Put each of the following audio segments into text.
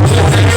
Thank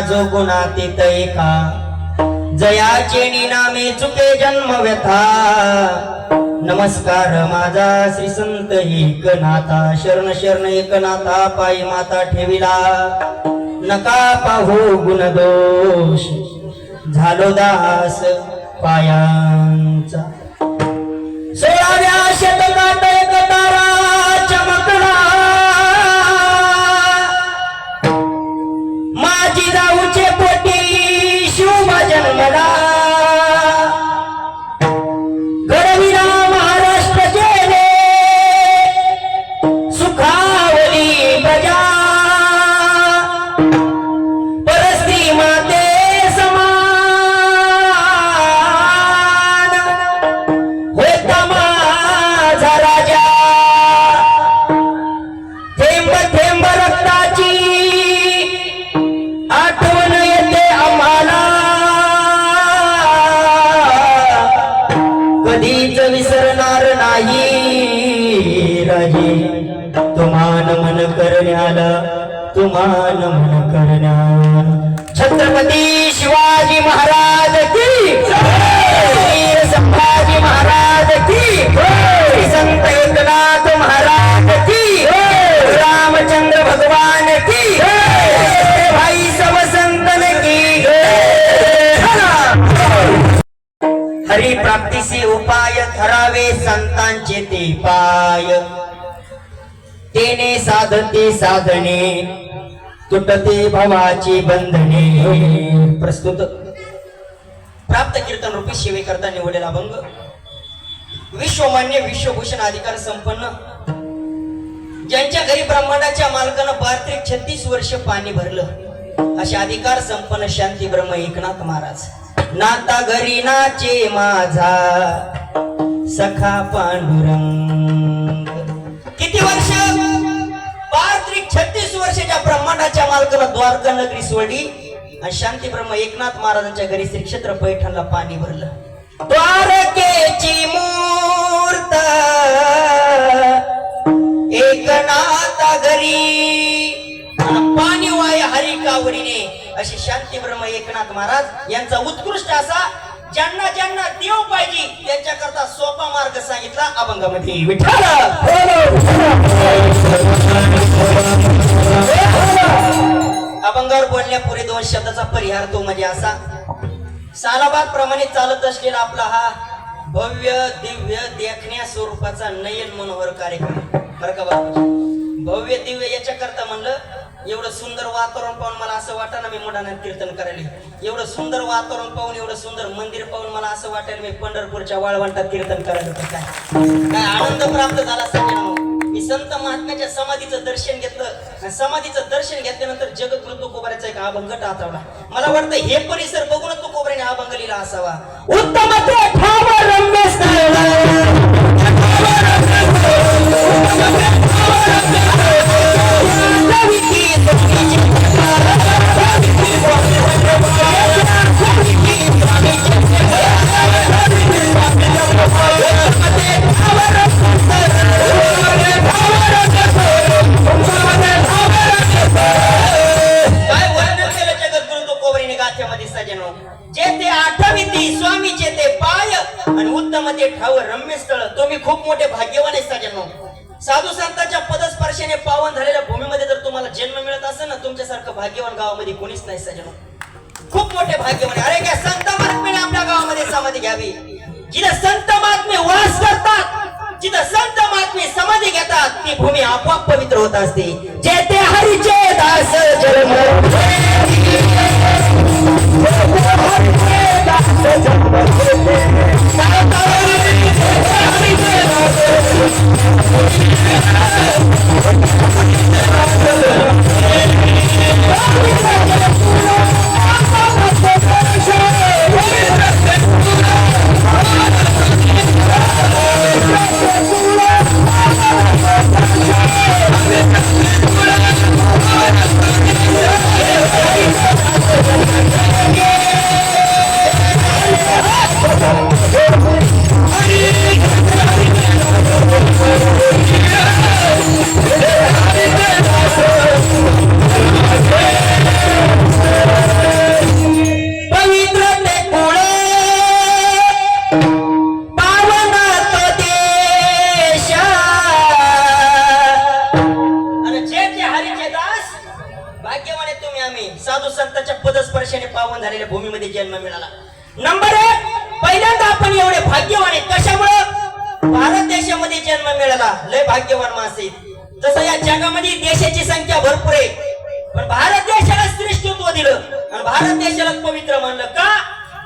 जो गुणातीत एका जयाचे निनामे चुके जन्म व्यथा नमस्कार माझा श्री संत एकनाथा शरण शरण एकनाथा पायी माता ठेविला. नका पाहू गुणदोष झालो दास पायांचा. सोळाव्या शतकात थेंब थेंब रक्ताची आठवण येते आम्हाला. कधीच विसरणार नाही राजे. तुमान मन करण्याला तुमान मन छत्रपती शिवाजी महाराज की वीर संभाजी महाराज की संत एकनाथ महाराज की भगवान की। भाई सब संतन की। हरी प्राप्तीचे उपाय ठरावे संतांचे ते पाय। तेने साधते साधने तुटते भवाची बंधने। प्रस्तुत। प्राप्त कीर्तन रूपी सेवेकरता निवडलेला भंग विश्वमान्य विश्वभूषण अधिकार संपन्न। ज्यांच्या घरी ब्रह्मांडाच्या मालकानं पार्थिक छत्तीस वर्ष पाणी भरलं अशा अधिकार संपन्न शांती ब्रह्म एकनाथ महाराज. नाता घरी नाचे माझा सखा पांडुरंग. किती वर्ष? पार्थिक छत्तीस वर्षाच्या ब्रह्मांडाच्या मालकानं द्वारका नगरी सोडली आणि शांती ब्रह्म एकनाथ महाराजांच्या घरी श्री क्षेत्र पैठणला पाणी भरलं. द्वारकेची मूर्त एकनाथ घरी पाणी वाय हरी कावडीने असे शांती ब्रह्म एकनाथ महाराज यांचा उत्कृष्ट असा ज्यांना ज्यांना देव पाहिजे त्यांच्याकरता सोपा मार्ग सांगितला अभंगामध्ये. विठ्ठल! अभंगावर बोलण्यापूर्वी दोन शब्दाचा परिहार तो म्हणजे असा. सालाबाद प्रमाणे चालत असलेला आपला हा भव्य दिव्य देखण्या स्वरूपाचा नयन मनोहर कार्यक्रम. बरं का बाबा? भव्य दिव्य याच्या करता म्हणलं एवढं सुंदर वातावरण पाहून मला असं वाटलं ना मी मुलांना कीर्तन करायला. एवढं सुंदर वातावरण पाहून एवढं सुंदर मंदिर पाहून मला असं वाटेल मी पंढरपूरच्या वाळवंटात कीर्तन करायला काय? काय आनंद प्राप्त झाला सगळ्यांना मी संत महात्म्याच्या समाधीचं दर्शन घेतलं. आणि समाधीचं दर्शन घेतल्यानंतर जगत तुकोबऱ्याचा एक अभंग आठवला मला वाटतं हे परिसर बघूनच तुकोबऱ्याने अभंग लिहिला असावा. उत्तम ते कोणीच नाही सजन. खूप मोठे भाग्य म्हणे अरे काय संत महात्म्याने आपल्या गावामध्ये समाधी घ्यावी? जिथे संत महात्मे वास करतात जिथे संत महात्मे समाधी घेतात ती भूमी आपोआप पवित्र होत असते. जेते हरीचे दास जन्म झालेल्या भूमीमध्ये जन्म मिळाला. नंबर एक पहिल्यांदा आपण एवढे भाग्यवान आहे. कशामुळं? भारत देशामध्ये जन्म मिळाला. लय भाग्यवान माणसे जसं या जगामध्ये देशाची संख्या भरपूर आहे. पण भारत देशाला श्रेष्ठत्व दिलं. आणि भारत देशाला पवित्र मानलं. का?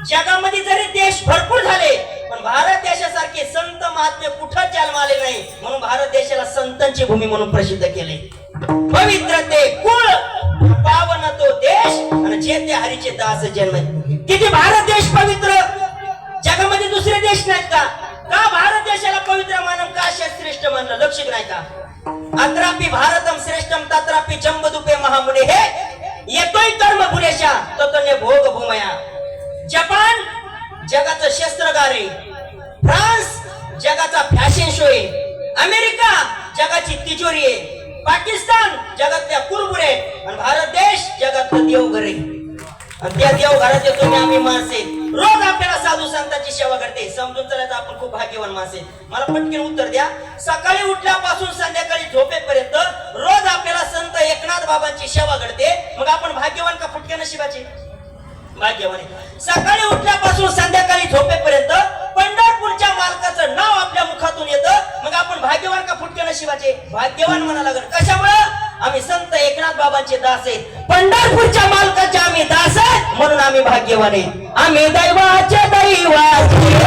जगामध्ये जरी देश भरपूर झाले पण भारत देशासारखे संत महात्मे कुठं जन्म आले नाही? म्हणून भारत देशाला संतांची भूमी म्हणून प्रसिद्ध केले पवित्र ते कुळ पावन तो देश आणि जे ते हरीचे दास जन्म. किती भारत देश पवित्र? जगामध्ये दुसरे देश नाहीत का? का भारत देशाला पवित्र मानव का श्रेष्ठ मानलं? लक्षित नाही का? अत्रापि भारतम श्रेष्ठम तत्रापि जंबदुपे महामुने. हे येतोय कर्म पुरेशा ततने भोग भूमया. जपान जगाचं शस्त्रगार. आहे फ्रान्स जगाचा फॅशन शो आहे. अमेरिका जगाची तिजोरी आहे. पाकिस्तान जगातल्या कुरबुरे आणि भारत देश जगातला देवघर आहे आणि त्या देवघराचे तुम्ही आम्ही माणसे. रोज आपल्याला साधू संतांची सेवा करते. समजून चालायचं आपण खूप भाग्यवान माणसे. मला पटकन उत्तर द्या. सकाळी उठल्यापासून संध्याकाळी झोपेपर्यंत रोज आपल्याला संत एकनाथ बाबांची सेवा घडते. मग आपण भाग्यवान का फुटक्या नशिबाचे? भाग्यवान सकाळी उठल्यापासून संध्याकाळी झोपेपर्यंत पंढरपूरच्या मालकाचं नाव आपल्या मुखातून येतं. मग आपण भाग्यवान का फुटके नशिबाचे? भाग्यवान म्हणा लागल. कशामुळं? आम्ही संत एकनाथ बाबांचे दास आहेत. पंढरपूरच्या मालकाचे आम्ही दास आहेत. म्हणून आम्ही भाग्यवान आहेत आम्ही दैवाचे दैवाचे.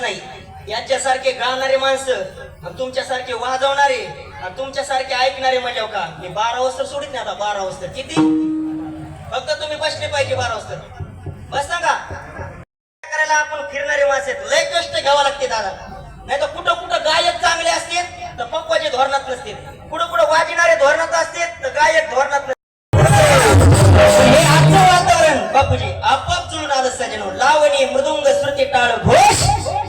विनेकरी नाही. यांच्यासारखे गाणारे माणसं आणि तुमच्यासारखे वाजवणारे आणि तुमच्यासारखे ऐकणारे म्हणजे हो का मी बारा वाजता सोडित नाही आता बारा वाजता. किती? फक्त तुम्ही बसले पाहिजे बारा वाजता. बस सांगा. करायला आपण फिरणारे माणसं आहेत. लय कष्ट घ्यावं लागते दादा. नाही तर कुठं कुठं गायक चांगले असतील तर पक्वाचे धोरणात नसतील. कुठं कुठं वाजणारे धोरणात असतील तर गायक धोरणात हे वातावरण बापूजी आपाप जुळून आलं सजनो लावणी मृदुंग श्रुती टाळ घोष.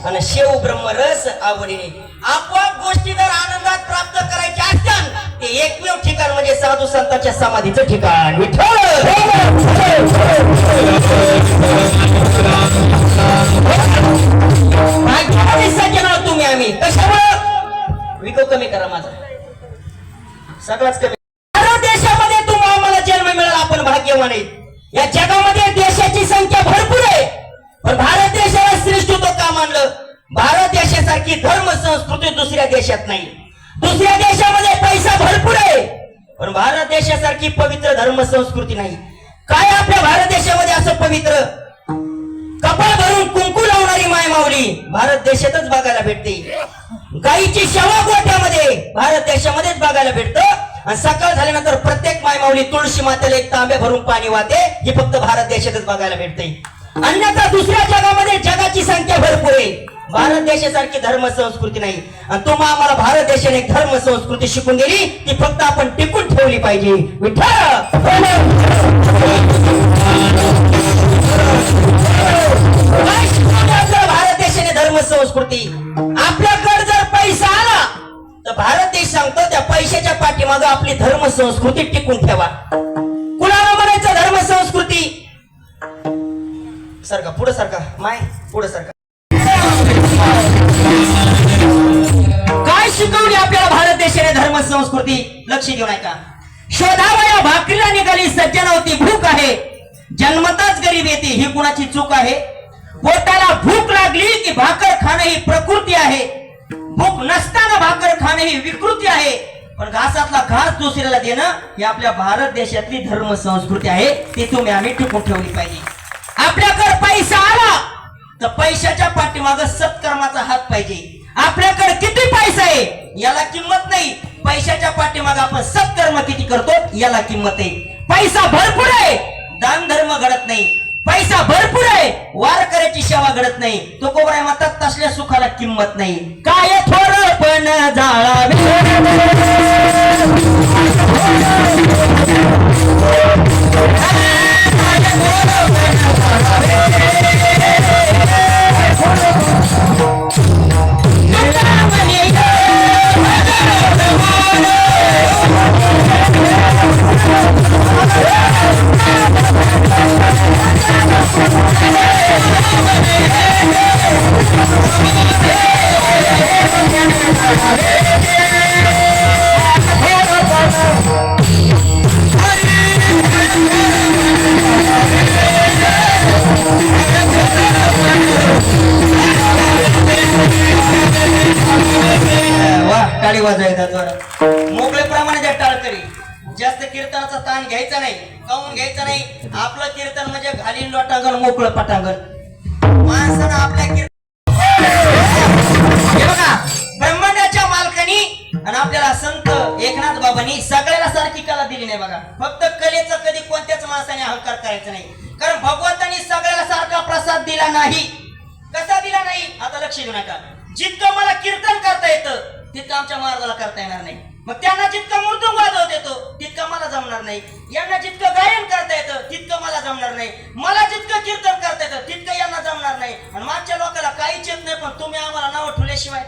आणि शेव ब्रह्म रस आवडीने आपोआप गोष्टी जर आनंदात प्राप्त करायच्या असतात ते एकमेव ठिकाण म्हणजे साधू संतांच्या समाधीचं ठिकाण. विठ्ठल! तुम्ही आम्ही. कशामुळं? विको कमी करा माझा. सगळंच कमी. भारत देशामध्ये तुम्हाला आम्हाला जन्म मिळाला आपण भाग्यवान या जगामध्ये देशाची संख्या भरपूर आहे. पण भारत देश का मानलं भारत देशासारखी धर्म संस्कृती दुसऱ्या देशात नाही. दुसऱ्या देशामध्ये पैसा भरपूर आहे पण भारत देशासारखी पवित्र धर्म संस्कृती नाही. काय आपल्या भारत देशामध्ये असं पवित्र? कपाळ भरून कुंकू लावणारी माय माऊली भारत देशातच बघायला भेटते. गाईची शवा गोठ्यामध्ये भारत देशामध्येच बघायला भेटतं. आणि सकाळ झाल्यानंतर प्रत्येक माय माऊली तुळशी मातेला एक तांब्या भरून पाणी वाहते. ही फक्त भारत देशातच बघायला भेटते. अन्यथा दुसऱ्या जगामध्ये जगाची संख्या भरपूर आहे. भारत देशासारखी धर्म संस्कृती नाही. आणि तुम्हा आम्हाला भारत देशाने धर्म संस्कृती शिकून दिली ती फक्त आपण टिकून ठेवली पाहिजे. विठ्ठल! भारत देशाने धर्म संस्कृती आपल्याकडे जर पैसा आला तर भारत देश सांगतो त्या पैशाच्या पाठीमाग आपली धर्म संस्कृती टिकून ठेवा. पुढे सारखा माय पुढे सारखा काय शिकवली आपल्याला भारत देशाने धर्म संस्कृती? लक्ष देऊन ऐका का शोधावया भाकरीला निघाली सज्जन होती भूक आहे. जन्मताच गरीब येते ही कुणाची चूक आहे? पोटाला भूक लागली की भाकर खाणं ही प्रकृती आहे. भूक नसताना भाकर खाणं ही विकृती आहे. पण घासातला घास दुसऱ्याला देणं ही आपल्या भारत देशातली धर्म संस्कृती आहे. ती तुम्ही आम्ही टिकून ठेवली पाहिजे. आपल्याकडे पैसा आला तर पैशाच्या पाठीमाग सत्कर्माचा हात पाहिजे. आपल्याकडे किती पैसा आहे याला किंमत नाही. पैशाच्या पाठीमाग आपण सत्कर्म किती करतो याला किंमत आहे. पैसा भरपूर आहे दान धर्म घडत नाही. पैसा भरपूर आहे वारकऱ्याची सेवा घडत नाही. तो कोबराय म्हणतात तसल्या सुखाला किंमत नाही. काय थोर पण वा माणसाने अहंकार करायचा नाही. कारण भगवंतानी सगळ्याला सारखा प्रसाद दिला नाही. कसा दिला नाही? आता लक्ष देऊ नका. जितकं मला कीर्तन करता येतं तितकं आमच्या महाराजाला करता येणार नाही. मग त्यांना जितकं मृदुंग वाजवत येतो तितकं मला जमणार नाही. यांना जितकं गायन करता येतं तितकं मला जमणार नाही. मला जितकं कीर्तन करता येतं तितकं यांना जमणार नाही. आणि मागच्या लोकांना काहीच येत नाही पण तुम्ही आम्हाला नाव ठेवल्याशिवाय.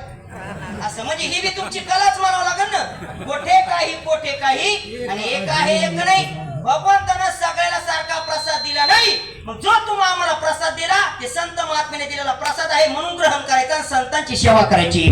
असं म्हणजे ही बी तुमची कलाच म्हणावं लागेल ना. कोठे काही कोठे काही आणि एक आहे एक नाही. भगवंतानं सगळ्याला सारखा प्रसाद दिला नाही. मग जो तुम्ही आम्हाला प्रसाद दिला ते संत महात्म्याने दिलेला प्रसाद आहे म्हणून ग्रहण करायचा संतांची सेवा करायची.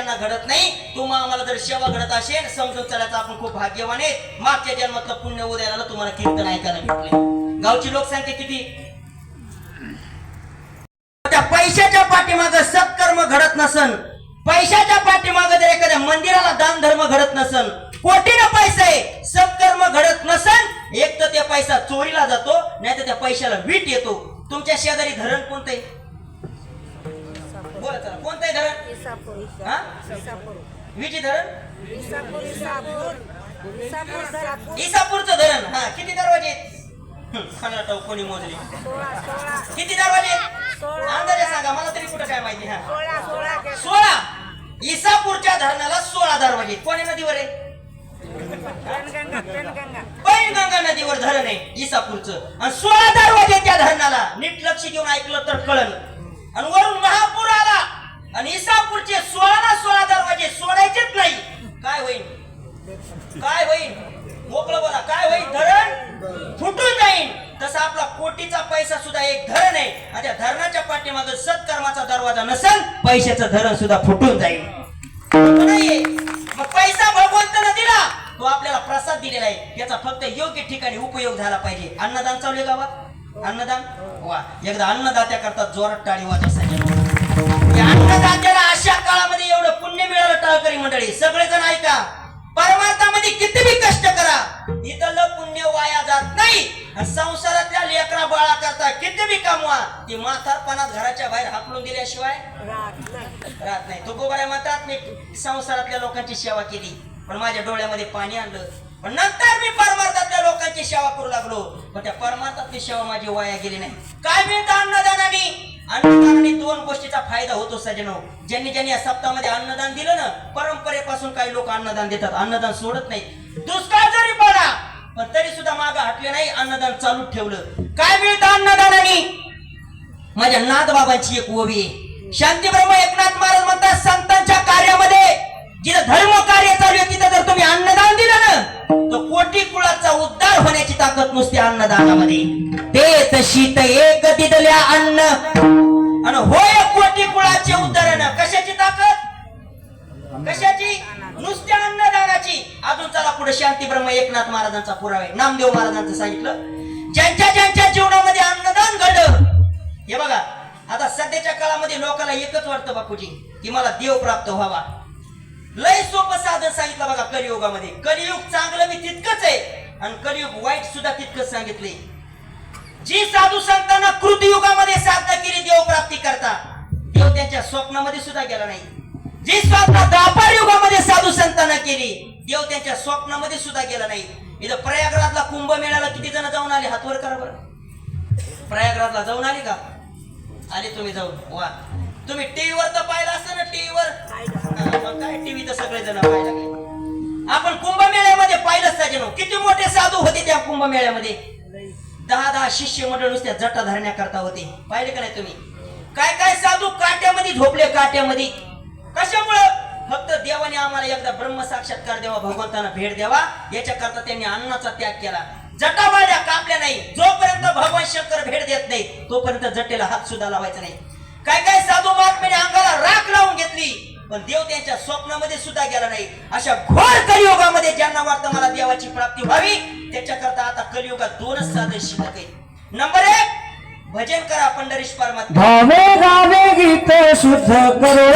सेवा त्यांना घडत नाही तुम्हा आम्हाला जर सेवा घडत असेल समजून चालायचं आपण खूप भाग्यवान आहेत. मागच्या जन्मातलं पुण्य उद्याला तुम्हाला कीर्तन ऐकायला भेटले गावची लोकसंख्या किती? त्या पैशाच्या पाठीमाग सत्कर्म घडत नसन. पैशाच्या पाठीमाग जर एखाद्या मंदिराला दान धर्म घडत नसन कोटीनं पैसा आहे सत्कर्म घडत नसन एक तर त्या पैसा चोरीला जातो नाही तर त्या पैशाला वीट येतो. तुमच्या शेजारी धरण कोणतंय? बोला चला धरण विटी धरण? इसापूर इसापूर इसापूर इसापूर इसापूरचं धरण? हा किती दरवाजे आहेत? कोणी मोजले? सोळा सोळा. किती दरवाजे आहेत? सोळा. अंदाजे सांगा मला तरी कुठं काय माहिती हा. सोळा सोळा के- सोळा? इसापूरच्या धरणाला सोळा दरवाजे कोणी नदीवर आहे? पेनगंगा पेनगंगा पैनगंगा नदीवर धरण आहे इसापूरचं. आणि सोळा दरवाजे त्या धरणाला. नीट लक्ष देऊन ऐकलं तर कळन आणि वरून महापूर आणि इसापूरचे सोळा ना सोळा दरवाजे सोडायचेच नाही. काय होईल काय होईल मोकळं बोला. काय होईल धरण फुटून जाईल तसा आपला कोटीचा पैसा सुद्धा एक धरण आहे. आणि त्या धरणाच्या पाठीमागे सत्कर्माचा दरवाजा नसेल पैशाचं धरण सुद्धा फुटून जाईल. मग पैसा भगवंतानं दिला. तो आपल्याला प्रसाद दिलेला आहे. याचा फक्त योग्य ठिकाणी उपयोग झाला पाहिजे. अन्नदान चालू आहे गावात? अन्नदान? वा. एकदा अन्नदात्या करता जोरात टाळी वाजत सगळेजण ऐका. परमार्थामध्ये किती बी कष्ट करा इथलं पुण्य वाया जात नाही. संसारातल्या लेकरा बाळा करता किती बी कमवा ती म्हातारपणात घराच्या बाहेर हाकलून दिल्याशिवाय. राहत नाही. तो गोबाऱ्या म्हणतात मी संसारातल्या लोकांची सेवा केली. पण माझ्या डोळ्यामध्ये पाणी आणलं. पण नंतर मी परमार्थातल्या लोकांची सेवा करू लागलो. पण त्या परमार्थातली सेवा माझी वाया गेली नाही. काय मिळतं अन्नदानाने अन्नदानाने दोन गोष्टीचा फायदा होतो सजनो ज्यांनी ज्यांनी या सप्ताहामध्ये अन्नदान दिलं ना परंपरेपासून काही लोक अन्नदान देतात. अन्नदान सोडत नाही दुष्काळ जरी पडा पण तरी सुद्धा माग हटले नाही अन्नदान चालू ठेवलं. काय मिळतं अन्नदानाने? माझ्या नाथबाबांची एक ओवी शांती ब्रह्म एकनाथ महाराज म्हणतात संतांच्या कार्यामध्ये जिथं धर्म कार्य चालू आहे तिथं जर तुम्ही अन्नदान दिलं ना तो कोटी कुळाचा उद्धार होण्याची ताकद नुसती अन्नदानामध्ये तेच शीत एक दिदल्या अन्न. आणि होय कोटी कुळाचे उद्धारण कशाची ताकद? कशाची? नुसत्या अन्नदानाची. अजून चला पुढे शांती ब्रह्म एकनाथ महाराजांचा पुरावा आहे. नामदेव महाराजांचं सांगितलं. ज्यांच्या ज्यांच्या जीवनामध्ये अन्नदान घडलं हे बघा आता सध्याच्या काळामध्ये लोकांना एकच वाटतं बापूजी की मला देव प्राप्त व्हावा. लय सोपं साधन सांगितलं बघा कलियुगामध्ये. कलियुग चांगलं मी तितकंच आहे. आणि कलियुग वाईट सुद्धा तितकंच सांगितले जी साधू संतांना कृतयुगामध्ये साधना केली देव प्राप्ती करता देव त्यांच्या स्वप्नामध्ये सुद्धा गेला नाही. जी साधना दापार युगामध्ये साधू संतांना केली देव त्यांच्या स्वप्नामध्ये सुद्धा गेला नाही. इथं प्रयागराजला कुंभमेळ्याला किती जण जाऊन आले? हातवर करा बरं. प्रयागराजला जाऊन आले का? आले तुम्ही जाऊन. वा. तुम्ही टीव्हीवर तर पाहिलं असतं ना टीव्हीवर. काय टीव्ही तर सगळे जण पाहायला आपण कुंभमेळ्यामध्ये पाहिलं सजनो किती मोठे साधू होते त्या कुंभमेळ्यामध्ये. दहा दहा शिष्य मंडळ नुसत्या जटा धरण्याकरता होते. पाहिले का नाही तुम्ही? काय काय साधू काट्यामध्ये झोपले काट्यामध्ये. कशामुळं? फक्त देवाने आम्हाला एकदा ब्रह्म साक्षात्कार द्यावा भगवंतांना भेट द्यावा. याच्याकरता त्यांनी अन्नाचा त्याग केला. जटाबाड्या कापल्या नाही. जोपर्यंत भगवान शंकर भेट देत नाही तोपर्यंत जटेला हात सुद्धा लावायचा नाही. काय काय साधू महात्म्याने अंगाला राख लावून घेतली पण देव त्यांच्या स्वप्नामध्ये सुद्धा गेला नाही. अशा घोर कलियुगामध्ये ज्यांना वाटतं मला देवाची प्राप्ती व्हावी त्याच्याकरता आता कलियुगात दोनच साधन शिल्लक आहेत नंबर एक भजन करा पंढरीश परमात्मा भावे गावे गीत शुद्ध करो.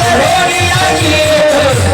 टाळी वाजायला तुम्हाला.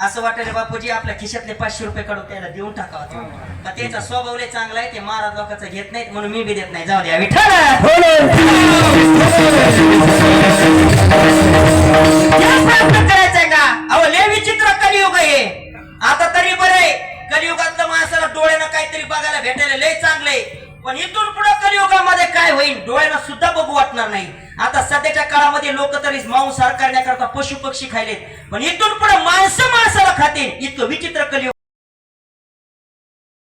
असं वाटायला बापूजी आपल्या खिशातले पाचशे रुपये काढून त्याला देऊन टाकावा का त्याचा स्वभाव लय चांगला आहे ते महाराज लोकांचा घेत नाहीत म्हणून मी बी देत नाही. जाऊ द्या विठ्ठल करायचंय का? अहो लय विचित्र कलियुग आहे. आता तरी बरं कलियुगातलं माणसाला डोळ्यानं काहीतरी बघायला भेटायला लय चांगलंय पण इथून पुढे कलियुगामध्ये काय होईल डोळ्यानं सुद्धा बघू वाटणार नाही. आता सध्याच्या काळामध्ये लोक तरी मांसाहार करण्याकरता पशु पक्षी खायलेत. पण इथून पुढे माणसं माणसाला खातील इतकं विचित्र कलियुग.